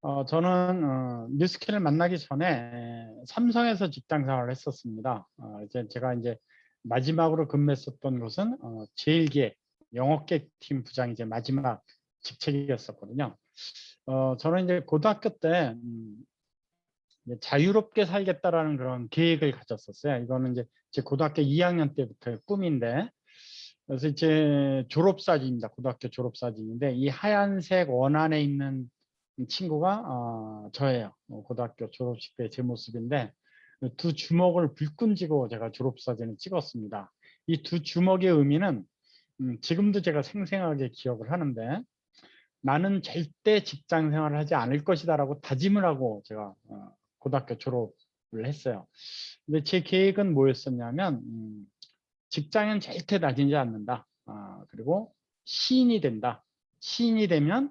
어, 저는 어, 뉴스킨을 만나기 전에 삼성에서 직장 생활을 했었습니다. 어, 이제 제가 이제 마지막으로 근무했었던 곳은 어, 제일기획 영업계획팀 부장 이제 마지막 직책이었었거든요. 어, 저는 이제 고등학교 때 음, 이제 자유롭게 살겠다라는 그런 계획을 가졌었어요. 이거는 이제 제 고등학교 2학년 때부터의 꿈인데 그래서 이제 졸업 사진입니다. 고등학교 졸업 사진인데 이 하얀색 원안에 있는 친구가 어, 저예요. 어, 고등학교 졸업식 때 제 모습인데 두 주먹을 불끈 쥐고 제가 졸업 사진을 찍었습니다. 이 두 주먹의 의미는 음, 지금도 제가 생생하게 기억을 하는데 나는 절대 직장 생활을 하지 않을 것이다 라고 다짐을 하고 제가 어, 고등학교 졸업을 했어요. 근데 제 계획은 뭐였었냐면 음, 직장은 절대 다니지 않는다. 아, 그리고 시인이 된다. 시인이 되면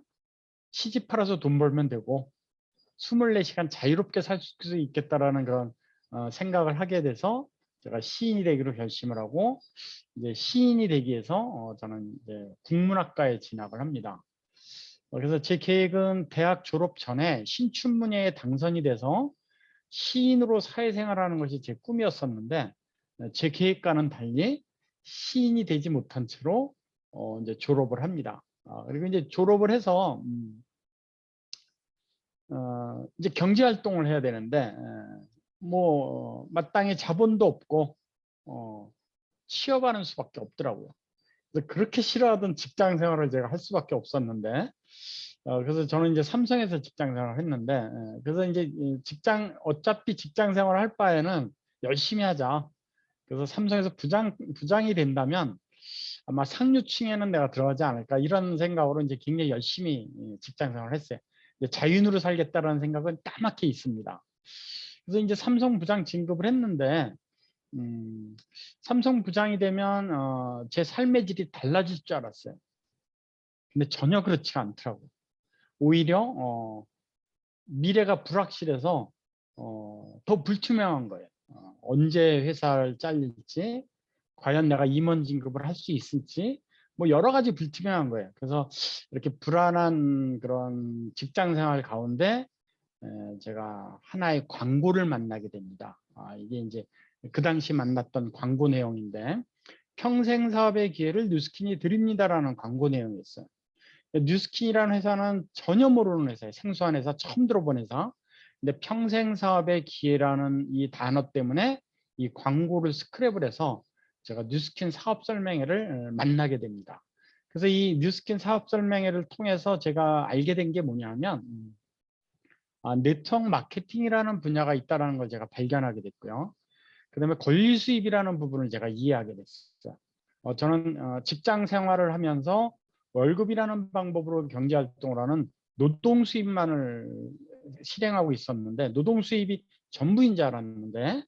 시집 팔아서 돈 벌면 되고 24시간 자유롭게 살 수 있겠다라는 그런 어, 생각을 하게 돼서 제가 시인이 되기로 결심을 하고 이제 시인이 되기 위해서 어, 저는 이제 국문학과에 진학을 합니다. 어, 그래서 제 계획은 대학 졸업 전에 신춘 문예에 당선이 돼서 시인으로 사회생활하는 것이 제 꿈이었었는데 어, 제 계획과는 달리 시인이 되지 못한 채로 어, 이제 졸업을 합니다. 아, 그리고 이제 졸업을 해서 음, 어, 이제 경제 활동을 해야 되는데 에, 뭐 마땅히 자본도 없고 어, 취업하는 수밖에 없더라고요. 그래서 그렇게 싫어하던 직장 생활을 제가 할 수밖에 없었는데 어, 그래서 저는 이제 삼성에서 직장 생활을 했는데 에, 그래서 이제 이 직장 어차피 직장 생활을 할 바에는 열심히 하자. 그래서 삼성에서 부장 부장이 된다면 아마 상류층에는 내가 들어가지 않을까 이런 생각으로 이제 굉장히 열심히 직장 생활을 했어요. 자윤으로 살겠다라는 생각은 까맣게 있습니다. 그래서 이제 삼성 부장 진급을 했는데 음, 삼성 부장이 되면 어, 제 삶의 질이 달라질 줄 알았어요. 근데 전혀 그렇지가 않더라고요. 오히려 어, 미래가 불확실해서 어, 더 불투명한 거예요. 어, 언제 회사를 잘릴지 과연 내가 임원 진급을 할 수 있을지 뭐 여러 가지 불투명한 거예요. 그래서 이렇게 불안한 그런 직장 생활 가운데 제가 하나의 광고를 만나게 됩니다. 아, 이게 이제 그 당시 만났던 광고 내용인데 평생 사업의 기회를 뉴스킨이 드립니다라는 광고 내용이었어요. 뉴스킨이라는 회사는 전혀 모르는 회사예요. 생소한 회사, 처음 들어본 회사. 근데 평생 사업의 기회라는 이 단어 때문에 이 광고를 스크랩을 해서 제가 뉴스킨 사업 설명회를 만나게 됩니다. 그래서 이 뉴스킨 사업 설명회를 통해서 제가 알게 된 게 뭐냐면 아, 네트워크 마케팅이라는 분야가 있다는 걸 제가 발견하게 됐고요. 그 다음에 권리 수입이라는 부분을 제가 이해하게 됐어요. 어, 저는 어, 직장 생활을 하면서 월급이라는 방법으로 경제활동을 하는 노동 수입만을 실행하고 있었는데 노동 수입이 전부인 줄 알았는데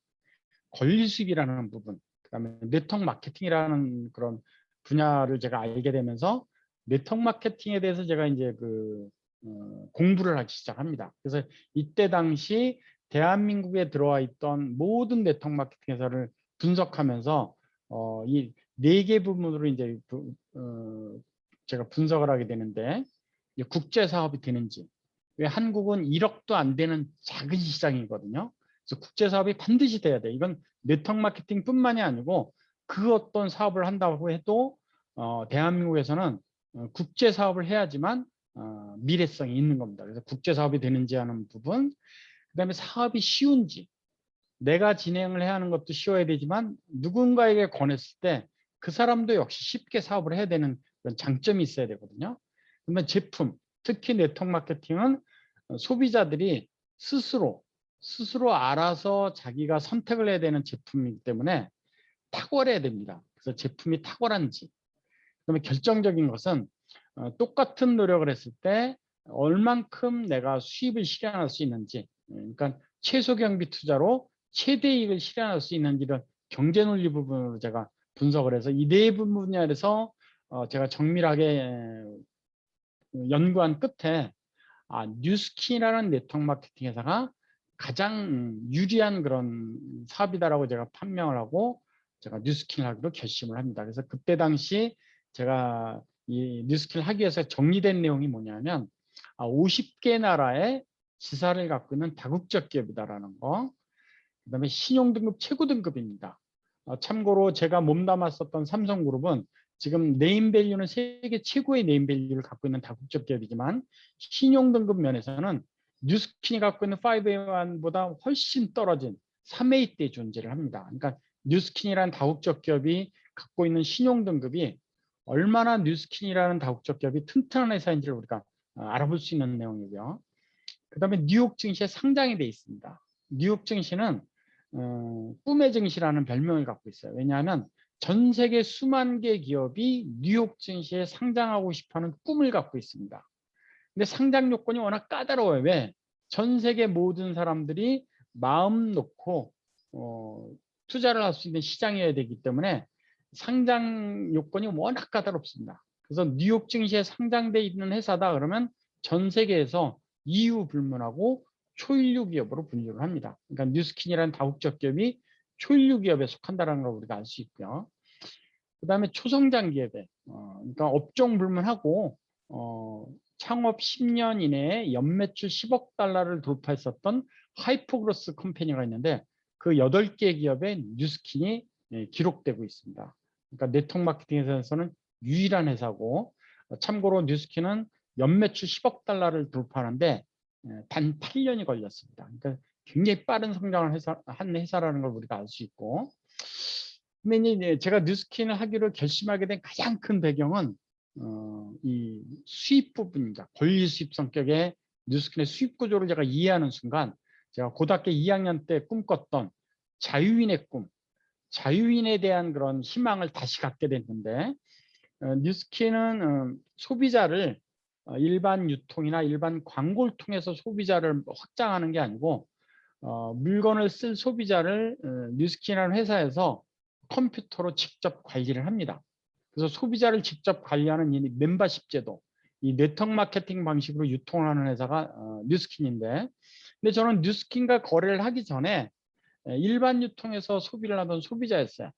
권리 수입이라는 부분 그다음에 네트워크 마케팅이라는 그런 분야를 제가 알게 되면서 네트워크 마케팅에 대해서 제가 이제 그 어, 공부를 하기 시작합니다. 그래서 이때 당시 대한민국에 들어와 있던 모든 네트워크 마케팅 회사를 분석하면서 어, 이 네 개 부분으로 이제 부, 어, 제가 분석을 하게 되는데 국제 사업이 되는지 왜 한국은 1억도 안 되는 작은 시장이거든요. 그래서 국제 사업이 반드시 돼야 돼. 이건 네트워크 마케팅뿐만이 아니고 그 어떤 사업을 한다고 해도 어, 대한민국에서는 어, 국제 사업을 해야지만 어, 미래성이 있는 겁니다. 그래서 국제 사업이 되는지 하는 부분, 그다음에 사업이 쉬운지 내가 진행을 해야 하는 것도 쉬워야 되지만 누군가에게 권했을 때 그 사람도 역시 쉽게 사업을 해야 되는 그런 장점이 있어야 되거든요. 그러면 제품, 특히 네트워크 마케팅은 소비자들이 스스로 스스로 알아서 자기가 선택을 해야 되는 제품이기 때문에 탁월해야 됩니다. 그래서 제품이 탁월한지. 그러면 결정적인 것은 어, 똑같은 노력을 했을 때 얼만큼 내가 수입을 실현할 수 있는지. 그러니까 최소 경비 투자로 최대 이익을 실현할 수 있는지를 경제 논리 부분으로 제가 분석을 해서 이 네 분야에서 어, 제가 정밀하게 연구한 끝에 아, 뉴스킨이라는 네트워크 마케팅 회사가 가장 유리한 그런 사업이다라고 제가 판명을 하고 제가 뉴스킬 하기로 결심을 합니다. 그래서 그때 당시 제가 이 뉴스킬 하기 위해서 정리된 내용이 뭐냐면 50개 아, 나라의 지사를 갖고 있는 다국적 기업이다라는 거. 그 다음에 신용 등급 최고 등급입니다. 어, 참고로 제가 몸담았었던 삼성그룹은 지금 네임밸류는 세계 최고의 네임밸류를 갖고 있는 다국적 기업이지만 신용 등급 면에서는 뉴스킨이 갖고 있는 5A1보다 훨씬 떨어진 3A 때 존재를 합니다. 그러니까 뉴스킨이라는 다국적 기업이 갖고 있는 신용 등급이 얼마나 뉴스킨이라는 다국적 기업이 튼튼한 회사인지를 우리가 어, 알아볼 수 있는 내용이고요. 그 다음에 뉴욕 증시에 상장이 돼 있습니다. 뉴욕 증시는 어, 꿈의 증시라는 별명을 갖고 있어요. 왜냐하면 전 세계 수만 개 기업이 뉴욕 증시에 상장하고 싶어하는 꿈을 갖고 있습니다. 근데 상장 요건이 워낙 까다로워요. 왜? 전 세계 모든 사람들이 마음 놓고 어, 투자를 할 수 있는 시장이어야 되기 때문에 상장 요건이 워낙 까다롭습니다. 그래서 뉴욕 증시에 상장돼 있는 회사다 그러면 전 세계에서 이유 불문하고 초일류 기업으로 분류를 합니다. 그러니까 뉴스킨이라는 다국적 기업이 초일류 기업에 속한다는 걸 우리가 알 수 있고요. 그 다음에 초성장 기업에 어, 그러니까 업종 불문하고 어, 창업 10년 이내에 연매출 10억 달러를 돌파했었던 하이퍼그로스 컴퍼니가 있는데 그 8개 기업에 뉴스킨이 예, 기록되고 있습니다. 그러니까 네트워크 마케팅에서는 유일한 회사고 어, 참고로 뉴스킨은 연매출 10억 달러를 돌파하는데 예, 단 8년이 걸렸습니다. 그러니까 굉장히 빠른 성장을 회사, 한 회사라는 걸 우리가 알 수 있고 근데 제가 뉴스킨을 하기로 결심하게 된 가장 큰 배경은 어, 이 수입 부분입니다. 권리 수입 성격의 뉴스킨의 수입 구조를 제가 이해하는 순간 제가 고등학교 2학년 때 꿈꿨던 자유인의 꿈, 자유인에 대한 그런 희망을 다시 갖게 됐는데 어, 뉴스킨은 어, 소비자를 어, 일반 유통이나 일반 광고를 통해서 소비자를 확장하는 게 아니고 어, 물건을 쓸 소비자를 어, 뉴스킨이라는 회사에서 컴퓨터로 직접 관리를 합니다. 그래서 소비자를 직접 관리하는 이 멤버십 제도, 이 네트워크 마케팅 방식으로 유통을 하는 회사가 어, 뉴스킨인데 근데 저는 뉴스킨과 거래를 하기 전에 에, 일반 유통에서 소비를 하던 소비자였어요.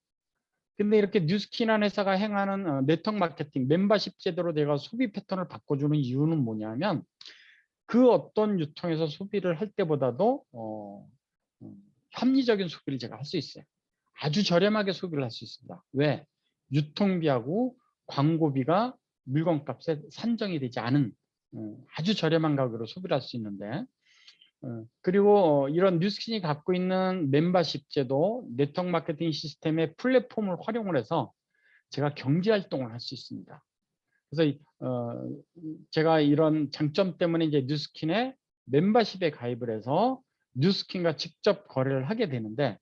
근데 이렇게 뉴스킨이라는 회사가 행하는 어, 네트워크 마케팅, 멤버십 제도로 내가 소비 패턴을 바꿔주는 이유는 뭐냐면 그 어떤 유통에서 소비를 할 때보다도 어, 음, 합리적인 소비를 제가 할 수 있어요. 아주 저렴하게 소비를 할 수 있습니다. 왜? 유통비하고 광고비가 물건값에 산정이 되지 않은 어, 아주 저렴한 가격으로 소비를 할 수 있는데 어, 그리고 이런 뉴스킨이 갖고 있는 멤버십 제도, 네트워크 마케팅 시스템의 플랫폼을 활용을 해서 제가 경제 활동을 할 수 있습니다. 그래서 어, 제가 이런 장점 때문에 이제 뉴스킨의 멤버십에 가입을 해서 뉴스킨과 직접 거래를 하게 되는데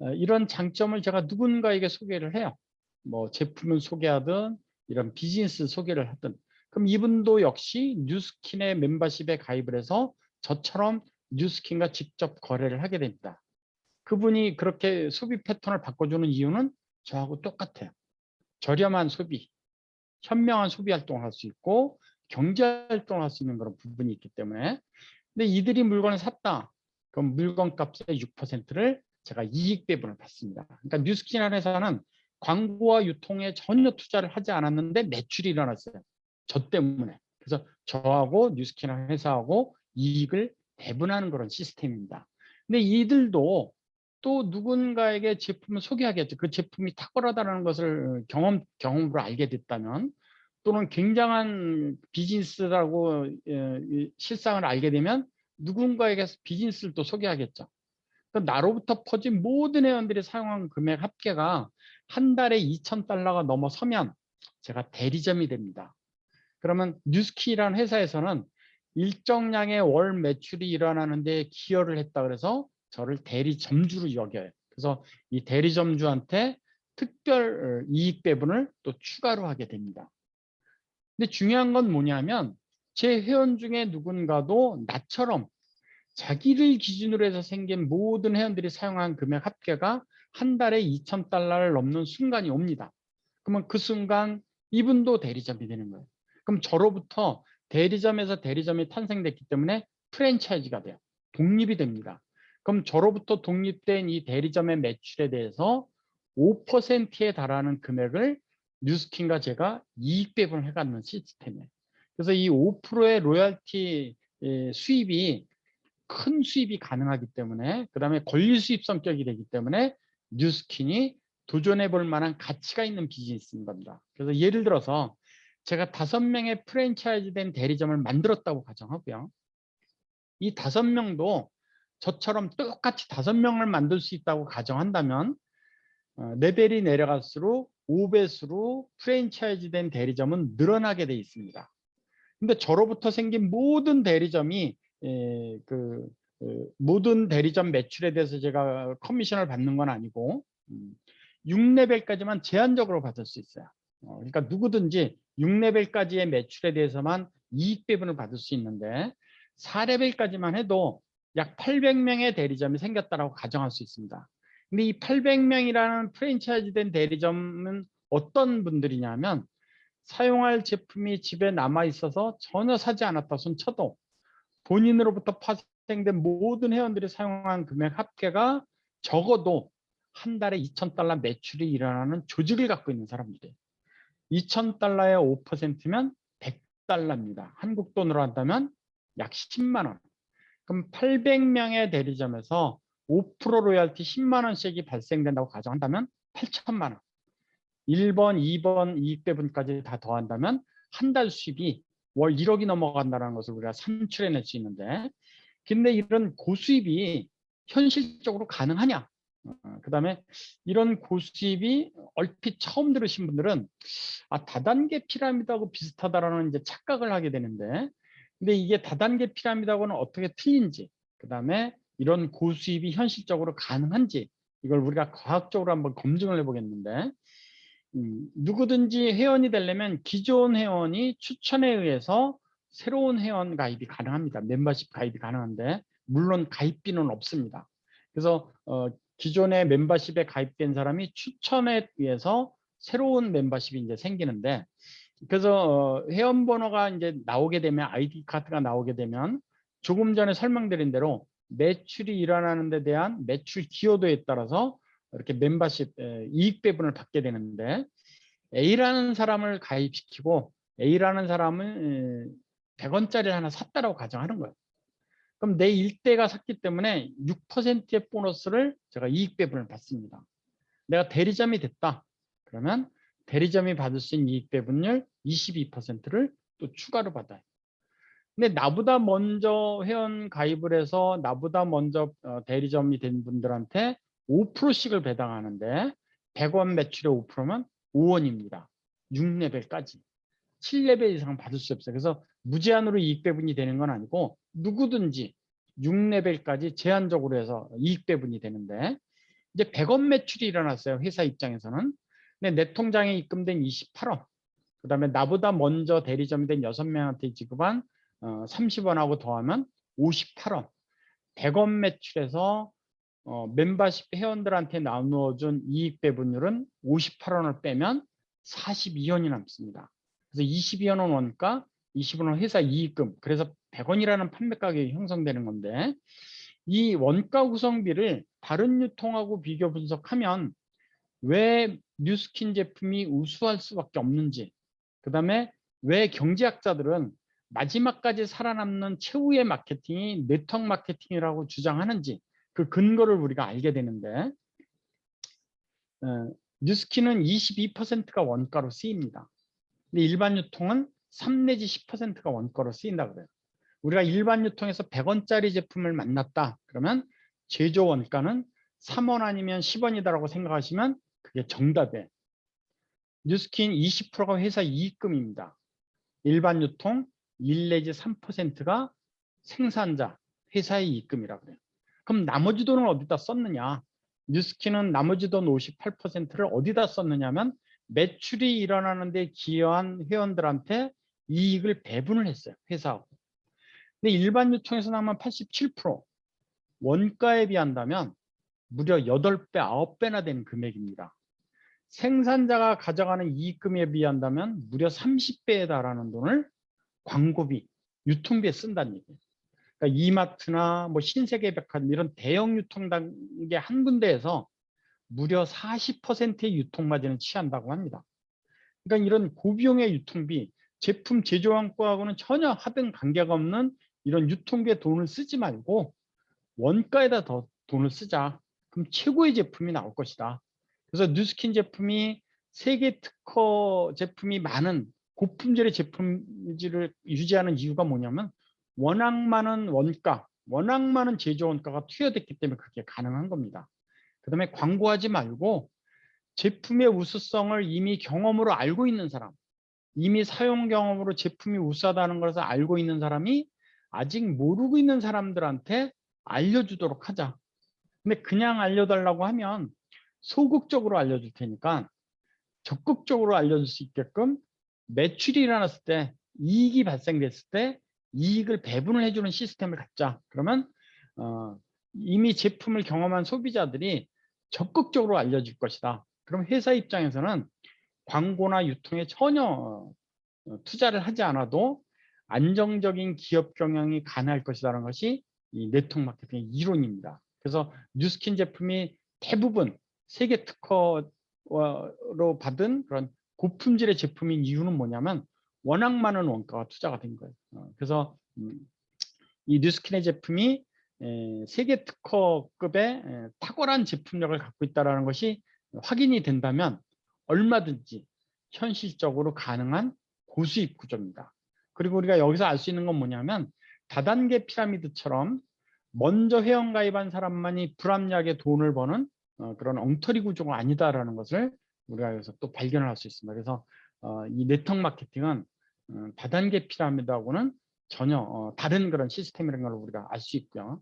어, 이런 장점을 제가 누군가에게 소개를 해요. 뭐 제품을 소개하든 이런 비즈니스 소개를 하든 그럼 이분도 역시 뉴스킨의 멤버십에 가입을 해서 저처럼 뉴스킨과 직접 거래를 하게 됩니다. 그분이 그렇게 소비 패턴을 바꿔주는 이유는 저하고 똑같아요. 저렴한 소비, 현명한 소비 활동을 할 수 있고 경제 활동을 할 수 있는 그런 부분이 있기 때문에 근데 이들이 물건을 샀다. 그럼 물건 값의 6%를 제가 이익 배분을 받습니다. 그러니까 뉴스킨이라는 회사는 광고와 유통에 전혀 투자를 하지 않았는데 매출이 일어났어요. 저 때문에. 그래서 저하고 뉴스킨이라는 회사하고 이익을 배분하는 그런 시스템입니다. 근데 이들도 또 누군가에게 제품을 소개하겠죠. 그 제품이 탁월하다는 것을 경험, 경험으로 알게 됐다면 또는 굉장한 비즈니스라고 실상을 알게 되면 누군가에게 비즈니스를 또 소개하겠죠. 나로부터 퍼진 모든 회원들이 사용한 금액 합계가 한 달에 2,000달러가 넘어서면 제가 대리점이 됩니다. 그러면 뉴스키라는 회사에서는 일정량의 월 매출이 일어나는데 기여를 했다 그래서 저를 대리점주로 여겨요. 그래서 이 대리점주한테 특별 이익 배분을 또 추가로 하게 됩니다. 근데 중요한 건 뭐냐면 제 회원 중에 누군가도 나처럼 자기를 기준으로 해서 생긴 모든 회원들이 사용한 금액 합계가 한 달에 2,000달러를 넘는 순간이 옵니다. 그러면 그 순간 이분도 대리점이 되는 거예요. 그럼 저로부터 대리점에서 대리점이 탄생됐기 때문에 프랜차이즈가 돼요. 독립이 됩니다. 그럼 저로부터 독립된 이 대리점의 매출에 대해서 5%에 달하는 금액을 뉴스킨과 제가 이익 배분을 해가는 시스템이에요. 그래서 이 5%의 로열티 수입이 큰 수입이 가능하기 때문에 그 다음에 권리 수입 성격이 되기 때문에 뉴스킨이 도전해 볼 만한 가치가 있는 비즈니스인 겁니다. 그래서 예를 들어서 제가 다섯 명의 프랜차이즈 된 대리점을 만들었다고 가정하고요. 이 다섯 명도 저처럼 똑같이 다섯 명을 만들 수 있다고 가정한다면 어, 레벨이 내려갈수록 5배수로 프랜차이즈 된 대리점은 늘어나게 돼 있습니다. 근데 저로부터 생긴 모든 대리점이 에, 그 어, 모든 대리점 매출에 대해서 제가 커미션을 받는 건 아니고 음, 6레벨까지만 제한적으로 받을 수 있어요. 어, 그러니까 누구든지 6레벨까지의 매출에 대해서만 이익 배분을 받을 수 있는데 4레벨까지만 해도 약 800명의 대리점이 생겼다라고 가정할 수 있습니다. 근데 이 800명이라는 프랜차이즈 된 대리점은 어떤 분들이냐면 사용할 제품이 집에 남아 있어서 전혀 사지 않았다 손 쳐도 본인으로부터 파생된 모든 회원들이 사용한 금액 합계가 적어도 한 달에 2,000달러 매출이 일어나는 조직을 갖고 있는 사람들이에요. 2,000달러의 5%면 100달러입니다. 한국 돈으로 한다면 약 10만 원. 그럼 800명의 대리점에서 5% 로열티 10만 원씩이 발생된다고 가정한다면 8천만 원. 1번, 2번 이익 배분까지 다 더한다면 한 달 수입이 월 1억이 넘어간다는 것을 우리가 산출해낼 수 있는데 근데 이런 고수입이 현실적으로 가능하냐? 그 다음에 이런 고수입이 얼핏 처음 들으신 분들은 아 다단계 피라미드하고 비슷하다라는 이제 착각을 하게 되는데 근데 이게 다단계 피라미드하고는 어떻게 틀린지 그 다음에 이런 고수입이 현실적으로 가능한지 이걸 우리가 과학적으로 한번 검증을 해보겠는데 음, 누구든지 회원이 되려면 기존 회원이 추천에 의해서 새로운 회원 가입이 가능합니다. 멤버십 가입이 가능한데 물론 가입비는 없습니다. 그래서 어, 기존의 멤버십에 가입된 사람이 추천에 의해서 새로운 멤버십이 이제 생기는데 그래서 어, 회원 번호가 이제 나오게 되면 아이디 카드가 나오게 되면 조금 전에 설명드린 대로 매출이 일어나는 데 대한 매출 기여도에 따라서 이렇게 멤버십 이익 배분을 받게 되는데 A라는 사람을 가입시키고 A라는 사람은 100원짜리 하나 샀다라고 가정하는 거예요. 그럼 내 일대가 샀기 때문에 6%의 보너스를 제가 이익 배분을 받습니다. 내가 대리점이 됐다. 그러면 대리점이 받을 수 있는 이익 배분율 22%를 또 추가로 받아요. 근데 나보다 먼저 회원 가입을 해서 나보다 먼저 어, 대리점이 된 분들한테 5%씩을 배당하는데 100원 매출의 5%면 5원입니다. 6레벨까지. 7레벨 이상 받을 수 없어요. 그래서 무제한으로 이익 배분이 되는 건 아니고 누구든지 6레벨까지 제한적으로 해서 이익 배분이 되는데 이제 100원 매출이 일어났어요. 회사 입장에서는. 근데 내 통장에 입금된 28원. 그 다음에 나보다 먼저 대리점이 된 6명한테 지급한 30원하고 어, 더하면 58원. 100원 매출에서 어, 멤버십 회원들한테 나누어준 이익 배분율은 58원을 빼면 42원이 남습니다. 그래서 22원은 원가, 20원은 회사 이익금. 그래서 100원이라는 판매 가격이 형성되는 건데 이 원가 구성비를 다른 유통하고 비교 분석하면 왜 뉴스킨 제품이 우수할 수밖에 없는지 그 다음에 왜 경제학자들은 마지막까지 살아남는 최후의 마케팅이 네트워크 마케팅이라고 주장하는지 그 근거를 우리가 알게 되는데 어, 뉴스킨은 22%가 원가로 쓰입니다. 근데 일반 유통은 3 내지 10%가 원가로 쓰인다 그래요. 우리가 일반 유통에서 100원짜리 제품을 만났다 그러면 제조 원가는 3원 아니면 10원이다라고 생각하시면 그게 정답이에요. 뉴스킨 20%가 회사 이익금입니다. 일반 유통 1 내지 3%가 생산자, 회사의 이익금이라고 그래요. 그럼 나머지 돈을 어디다 썼느냐? 뉴스킨은 나머지 돈 58%를 어디다 썼느냐면 매출이 일어나는데 기여한 회원들한테 이익을 배분을 했어요. 회사하고. 근데 일반 유통에서 나면 87% 원가에 비한다면 무려 8배, 9배나 되는 금액입니다. 생산자가 가져가는 이익금에 비한다면 무려 30배에 달하는 돈을 광고비, 유통비에 쓴다는 얘기예요. 그러니까 이마트나 뭐 신세계백화점 이런 대형 유통 단계 한 군데에서 무려 40%의 유통마진을 취한다고 합니다. 그러니까 이런 고비용의 유통비, 제품 제조왕과하고는 전혀 하등 관계가 없는 이런 유통비에 돈을 쓰지 말고 원가에다 더 돈을 쓰자. 그럼 최고의 제품이 나올 것이다. 그래서 뉴스킨 제품이 세계 특허 제품이 많은 고품질의 제품질을 유지하는 이유가 뭐냐면 워낙 많은 원가, 워낙 많은 제조 원가가 투여됐기 때문에 그게 가능한 겁니다. 그 다음에 광고하지 말고 제품의 우수성을 이미 경험으로 알고 있는 사람, 이미 사용 경험으로 제품이 우수하다는 것을 알고 있는 사람이 아직 모르고 있는 사람들한테 알려주도록 하자. 근데 그냥 알려달라고 하면 소극적으로 알려줄 테니까 적극적으로 알려줄 수 있게끔 매출이 일어났을 때 이익이 발생됐을 때 이익을 배분을 해주는 시스템을 갖자. 그러면 어, 이미 제품을 경험한 소비자들이 적극적으로 알려질 것이다. 그럼 회사 입장에서는 광고나 유통에 전혀 어, 투자를 하지 않아도 안정적인 기업 경영이 가능할 것이라는 것이 이 네트워크 마케팅의 이론입니다. 그래서 뉴스킨 제품이 대부분 세계 특허로 받은 그런 고품질의 제품인 이유는 뭐냐면 워낙 많은 원가가 투자가 된 거예요. 어, 그래서 음, 이 뉴스킨의 제품이 세계 특허급의 탁월한 제품력을 갖고 있다는 것이 확인이 된다면 얼마든지 현실적으로 가능한 고수익 구조입니다. 그리고 우리가 여기서 알 수 있는 건 뭐냐면 다단계 피라미드처럼 먼저 회원 가입한 사람만이 불합리하게 돈을 버는 어, 그런 엉터리 구조가 아니다라는 것을 우리가 여기서 또 발견을 할 수 있습니다. 그래서 어, 이 네트워크 마케팅은 어, 다단계 피라미드하고는 전혀 어, 다른 그런 시스템이라는 걸 우리가 알 수 있고요.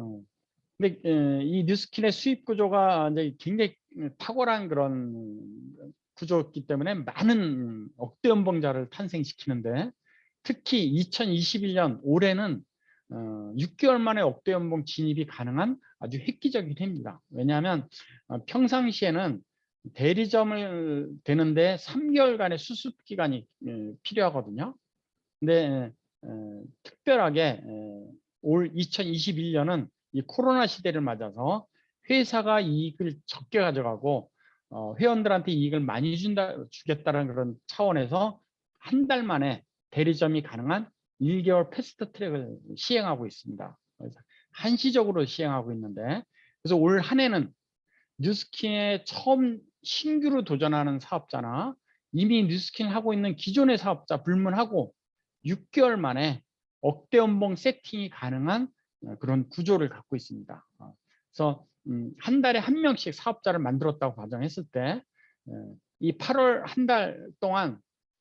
어, 근데 에, 이 뉴스킨의 수입 구조가 이제 굉장히 탁월한 그런 구조였기 때문에 많은 억대 연봉자를 탄생시키는데 특히 2021년 올해는 어, 6개월 만에 억대 연봉 진입이 가능한 아주 획기적인 해입니다. 왜냐하면 어, 평상시에는 대리점을 되는데 3개월간의 수습 기간이 에, 필요하거든요. 근데 에, 특별하게 에, 올 2021년은 이 코로나 시대를 맞아서 회사가 이익을 적게 가져가고 어, 회원들한테 이익을 많이 준다 주겠다는 그런 차원에서 한 달 만에 대리점이 가능한 1개월 패스트 트랙을 시행하고 있습니다. 그래서 한시적으로 시행하고 있는데 그래서 올 한 해는 뉴스킨에 처음 신규로 도전하는 사업자나 이미 뉴스킨을 하고 있는 기존의 사업자 불문하고 6개월 만에 억대 연봉 세팅이 가능한 어, 그런 구조를 갖고 있습니다. 어, 그래서 음, 한 달에 한 명씩 사업자를 만들었다고 가정했을 때 이 8월 한 달 동안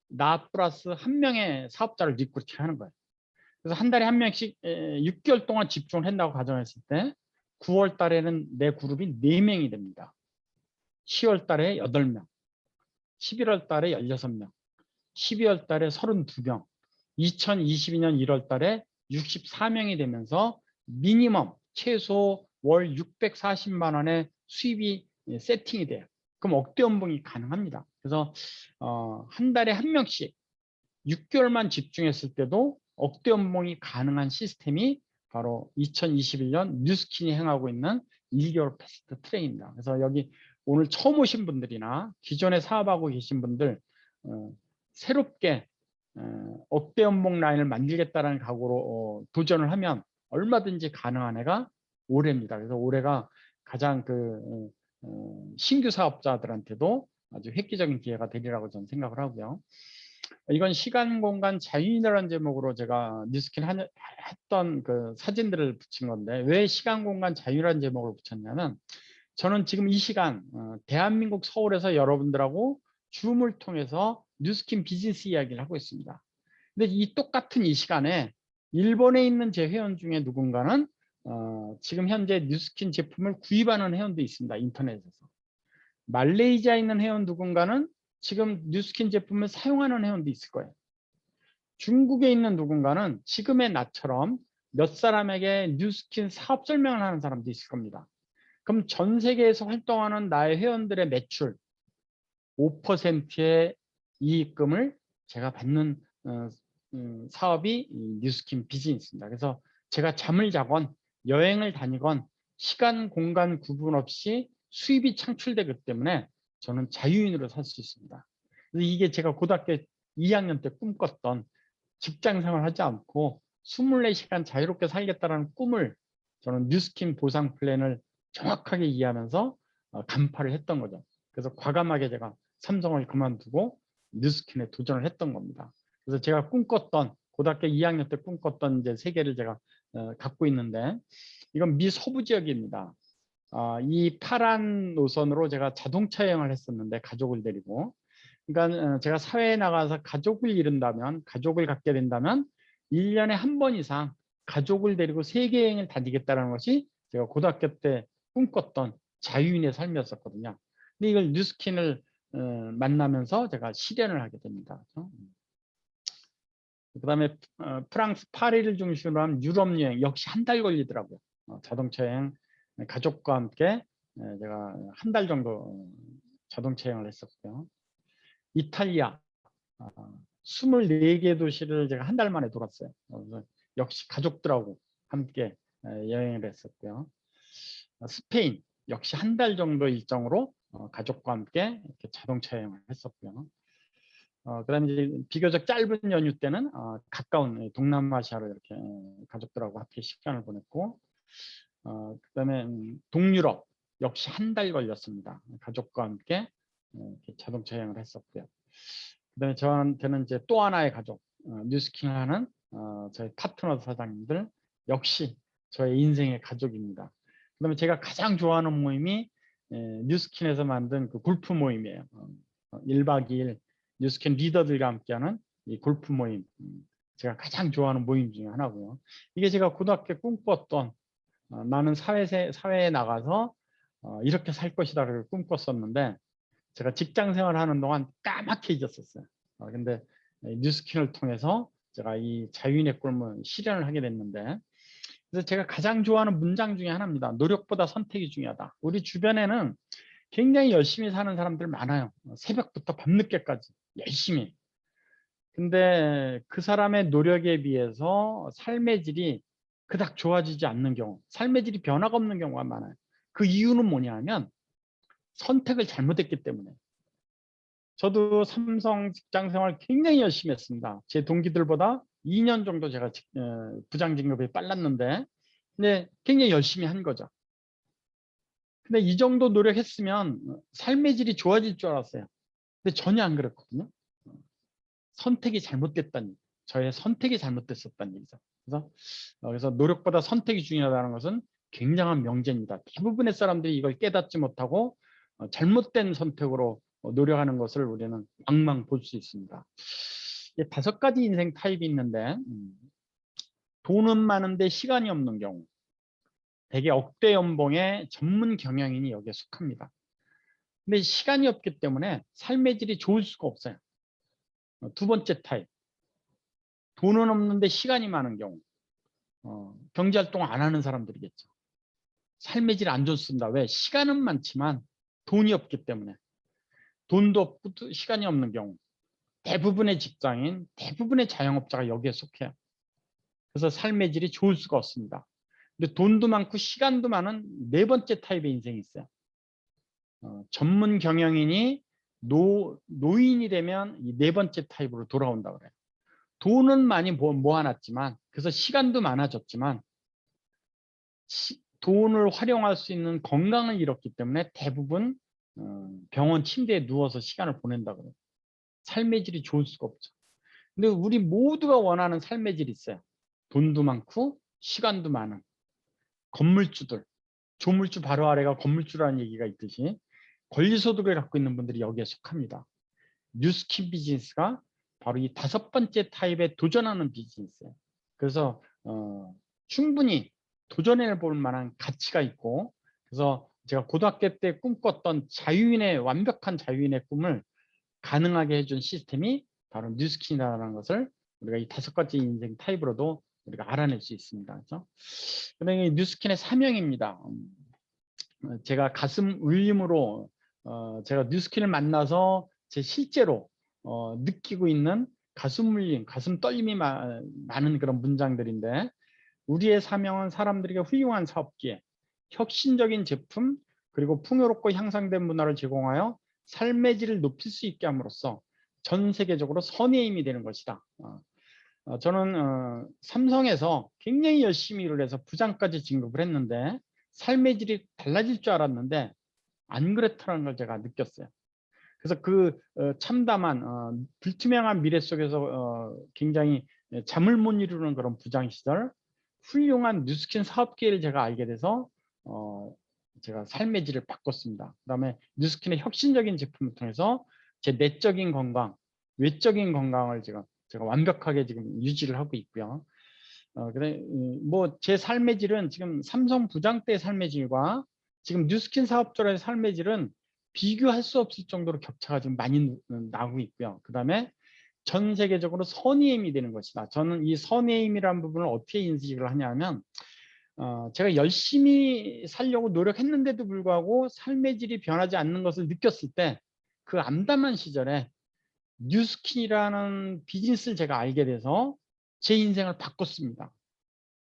나 플러스 한 명의 사업자를 리크루트하는 거예요. 그래서 한 달에 한 명씩 6개월 동안 집중을 한다고 가정했을 때 9월 달에는 내 그룹이 4명이 됩니다. 10월 달에 8명, 11월 달에 16명, 12월 달에 32명, 2022년 1월 달에 64명이 되면서 미니멈 최소 월 640만 원의 수입이 세팅이 돼요. 그럼 억대 연봉이 가능합니다. 그래서 어, 한 달에 한 명씩 6개월만 집중했을 때도 억대 연봉이 가능한 시스템이 바로 2021년 뉴스킨이 행하고 있는 1개월 패스트 트레이입니다. 그래서 여기 오늘 처음 오신 분들이나 기존에 사업하고 계신 분들 어, 새롭게 어, 억대 연봉 라인을 만들겠다는 각오로 어, 도전을 하면 얼마든지 가능한 해가 올해입니다. 그래서 올해가 가장 그 어, 어, 신규 사업자들한테도 아주 획기적인 기회가 되리라고 저는 생각을 하고요. 이건 시간 공간 자유인이라는 제목으로 제가 뉴스킨 하, 했던 그 사진들을 붙인 건데 왜 시간 공간 자유라는 제목을 붙였냐면 저는 지금 이 시간 어, 대한민국 서울에서 여러분들하고 줌을 통해서 뉴스킨 비즈니스 이야기를 하고 있습니다. 근데 이 똑같은 이 시간에 일본에 있는 제 회원 중에 누군가는 어, 지금 현재 뉴스킨 제품을 구입하는 회원도 있습니다. 인터넷에서. 말레이시아에 있는 회원 누군가는 지금 뉴스킨 제품을 사용하는 회원도 있을 거예요. 중국에 있는 누군가는 지금의 나처럼 몇 사람에게 뉴스킨 사업 설명을 하는 사람도 있을 겁니다. 그럼 전 세계에서 활동하는 나의 회원들의 매출 5%의 이익금을 제가 받는 어, 음, 사업이 뉴스킨 비즈니스입니다. 그래서 제가 잠을 자건 여행을 다니건 시간 공간 구분 없이 수입이 창출되기 때문에 저는 자유인으로 살 수 있습니다. 이게 제가 고등학교 2학년 때 꿈꿨던 직장 생활 하지 않고 24시간 자유롭게 살겠다는 꿈을 저는 뉴스킨 보상 플랜을 정확하게 이해하면서 어, 간파를 했던 거죠. 그래서 과감하게 제가 삼성을 그만두고 뉴스킨에 도전을 했던 겁니다. 그래서 제가 꿈꿨던 고등학교 2학년 때 꿈꿨던 이제 세계를 제가 어, 갖고 있는데 이건 미 서부 지역입니다. 아, 이 파란 노선으로 제가 자동차 여행을 했었는데 가족을 데리고 그러니까 어, 제가 사회에 나가서 가족을 이룬다면 가족을 갖게 된다면 1년에 한 번 이상 가족을 데리고 세계 여행을 다니겠다는 것이 제가 고등학교 때 꿈꿨던 자유인의 삶이었었거든요. 근데 이걸 뉴스킨을 어, 만나면서 제가 실현을 하게 됩니다. 그 다음에 어, 프랑스 파리를 중심으로 한 유럽 여행 역시 한 달 걸리더라고요. 어, 자동차 여행 가족과 함께 에, 제가 한 달 정도 어, 자동차 여행을 했었고요. 이탈리아 어, 24개 도시를 제가 한 달 만에 돌았어요. 어, 역시 가족들하고 함께 에, 여행을 했었고요. 어, 스페인 역시 한 달 정도 일정으로 어, 가족과 함께 이렇게 자동차 여행을 했었고요. 어, 그다음에 이제 비교적 짧은 연휴 때는 어, 가까운 동남아시아를 이렇게 어, 가족들하고 함께 시간을 보냈고, 어, 그다음에 음, 동유럽 역시 한 달 걸렸습니다. 가족과 함께 어, 이렇게 자동차 여행을 했었고요. 그다음에 저한테는 이제 또 하나의 가족, 어, 뉴스킹하는 어, 저희 파트너 사장님들 역시 저의 인생의 가족입니다. 그다음에 제가 가장 좋아하는 모임이 에, 뉴스킨에서 만든 그 골프 모임이에요. 어, 1박 2일 뉴스캔 리더들과 함께하는 이 골프 모임 음, 제가 가장 좋아하는 모임 중에 하나고요. 이게 제가 고등학교 꿈꿨던 어, 나는 사회 사회에 나가서 어, 이렇게 살 것이다 를 꿈꿨었는데 제가 직장 생활하는 동안 까맣게 잊었었어요. 어, 근데 뉴스킨을 통해서 제가 이 자유인의 꿈을 실현을 하게 됐는데 그래서 제가 가장 좋아하는 문장 중에 하나입니다. 노력보다 선택이 중요하다. 우리 주변에는 굉장히 열심히 사는 사람들 많아요. 새벽부터 밤늦게까지. 열심히. 근데 그 사람의 노력에 비해서 삶의 질이 그닥 좋아지지 않는 경우, 삶의 질이 변화가 없는 경우가 많아요. 그 이유는 뭐냐면 선택을 잘못했기 때문에. 저도 삼성 직장 생활 굉장히 열심히 했습니다. 제 동기들보다 2년 정도 제가 어, 부장 진급이 빨랐는데, 근데 굉장히 열심히 한 거죠. 근데 이 정도 노력했으면 삶의 질이 좋아질 줄 알았어요. 근데 전혀 안 그랬거든요. 선택이 잘못됐다는 저의 선택이 잘못됐었다는 얘기죠. 그래서 어, 그래서 노력보다 선택이 중요하다는 것은 굉장한 명제입니다. 대부분의 사람들이 이걸 깨닫지 못하고 어, 잘못된 선택으로 어, 노력하는 것을 우리는 왕망 볼 수 있습니다. 다섯 가지 인생 타입이 있는데 음, 돈은 많은데 시간이 없는 경우 대개 억대 연봉의 전문 경영인이 여기에 속합니다. 근데 시간이 없기 때문에 삶의 질이 좋을 수가 없어요. 어, 두 번째 타입. 돈은 없는데 시간이 많은 경우. 어, 경제활동 안 하는 사람들이겠죠. 삶의 질 안 좋습니다. 왜? 시간은 많지만 돈이 없기 때문에. 돈도 없고 시간이 없는 경우. 대부분의 직장인, 대부분의 자영업자가 여기에 속해요. 그래서 삶의 질이 좋을 수가 없습니다. 근데 돈도 많고 시간도 많은 네 번째 타입의 인생이 있어요. 어, 전문 경영인이 노, 노인이 되면 이 네 번째 타입으로 돌아온다 그래요. 돈은 많이 모아놨지만 그래서 시간도 많아졌지만 시, 돈을 활용할 수 있는 건강을 잃었기 때문에 대부분 어, 병원 침대에 누워서 시간을 보낸다 그래요. 삶의 질이 좋을 수가 없죠. 근데 우리 모두가 원하는 삶의 질이 있어요. 돈도 많고 시간도 많은 건물주들 조물주 바로 아래가 건물주라는 얘기가 있듯이 권리소득을 갖고 있는 분들이 여기에 속합니다. 뉴스킨 비즈니스가 바로 이 다섯 번째 타입에 도전하는 비즈니스예요. 그래서 어, 충분히 도전해 볼 만한 가치가 있고 그래서 제가 고등학교 때 꿈꿨던 자유인의 완벽한 자유인의 꿈을 가능하게 해준 시스템이 바로 뉴스킨이라는 것을 우리가 이 다섯 가지 인생 타입으로도 우리가 알아낼 수 있습니다. 그렇죠? 뉴스킨의 사명입니다. 음, 제가 가슴 울림으로 어, 제가 뉴스킨을 만나서 제 실제로 어, 느끼고 있는 가슴 울림, 가슴 떨림이 마, 많은 그런 문장들인데 우리의 사명은 사람들에게 훌륭한 사업기에 혁신적인 제품 그리고 풍요롭고 향상된 문화를 제공하여 삶의 질을 높일 수 있게 함으로써 전 세계적으로 선의 힘이 되는 것이다. 어, 어, 저는 어, 삼성에서 굉장히 열심히 일을 해서 부장까지 진급을 했는데 삶의 질이 달라질 줄 알았는데 안 그랬다는 걸 제가 느꼈어요. 그래서 그 어, 참담한 어, 불투명한 미래 속에서 어, 굉장히 잠을 못 이루는 그런 부장 시절 훌륭한 뉴스킨 사업 기회를 제가 알게 돼서 어, 제가 삶의 질을 바꿨습니다. 그다음에 뉴스킨의 혁신적인 제품을 통해서 제 내적인 건강, 외적인 건강을 제가 제가 완벽하게 지금 유지를 하고 있고요. 어, 그래 뭐 제 삶의 질은 지금 삼성 부장 때 삶의 질과 지금 뉴스킨 사업자의 삶의 질은 비교할 수 없을 정도로 격차가 지금 많이 나고 있고요. 그 다음에 전 세계적으로 선의임이 되는 것이다. 저는 이 선의임이라는 부분을 어떻게 인식을 하냐면 어, 제가 열심히 살려고 노력했는데도 불구하고 삶의 질이 변하지 않는 것을 느꼈을 때 그 암담한 시절에 뉴스킨이라는 비즈니스를 제가 알게 돼서 제 인생을 바꿨습니다.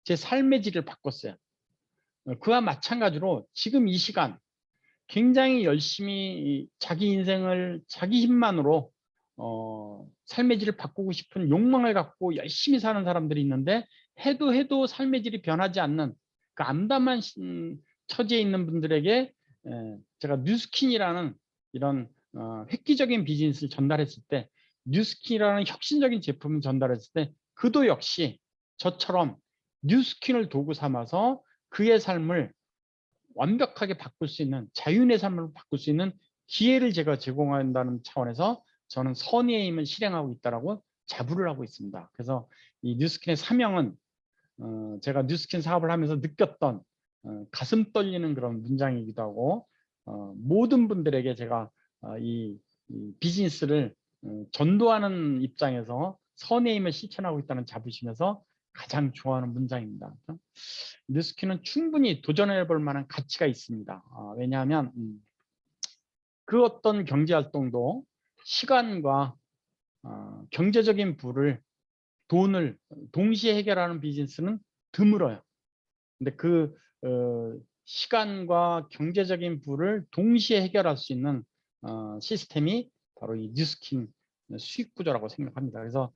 제 삶의 질을 바꿨어요. 어, 그와 마찬가지로 지금 이 시간 굉장히 열심히 자기 인생을 자기 힘만으로 어, 삶의 질을 바꾸고 싶은 욕망을 갖고 열심히 사는 사람들이 있는데 해도 해도 삶의 질이 변하지 않는 그 암담한 신- 처지에 있는 분들에게 에, 제가 뉴스킨이라는 이런 어, 획기적인 비즈니스를 전달했을 때 뉴스킨이라는 혁신적인 제품을 전달했을 때 그도 역시 저처럼 뉴스킨을 도구 삼아서 그의 삶을 완벽하게 바꿀 수 있는 자윤의 삶을 바꿀 수 있는 기회를 제가 제공한다는 차원에서 저는 선의의 힘을 실행하고 있다라고 자부를 하고 있습니다. 그래서 이 뉴스킨의 사명은 어, 제가 뉴스킨 사업을 하면서 느꼈던 어, 가슴 떨리는 그런 문장이기도 하고 어, 모든 분들에게 제가 어, 이, 이 비즈니스를 어, 전도하는 입장에서 선의 힘을 실천하고 있다는 자부심에서 가장 좋아하는 문장입니다. 뉴스킨은 충분히 도전해 볼 만한 가치가 있습니다. 아, 왜냐하면 음, 그 어떤 경제 활동도 시간과 어, 경제적인 부를 돈을 동시에 해결하는 비즈니스는 드물어요. 근데 그 어, 시간과 경제적인 부를 동시에 해결할 수 있는 어, 시스템이 바로 이 뉴스킨 수익 구조라고 생각합니다. 그래서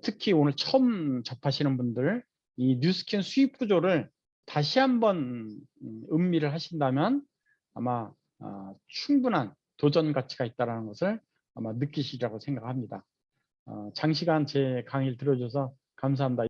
특히 오늘 처음 접하시는 분들 이 뉴스킨 수입 구조를 다시 한번 음, 음미를 하신다면 아마 아, 충분한 도전 가치가 있다는 것을 아마 느끼시리라고 생각합니다. 어, 장시간 제 강의를 들어줘서 감사합니다.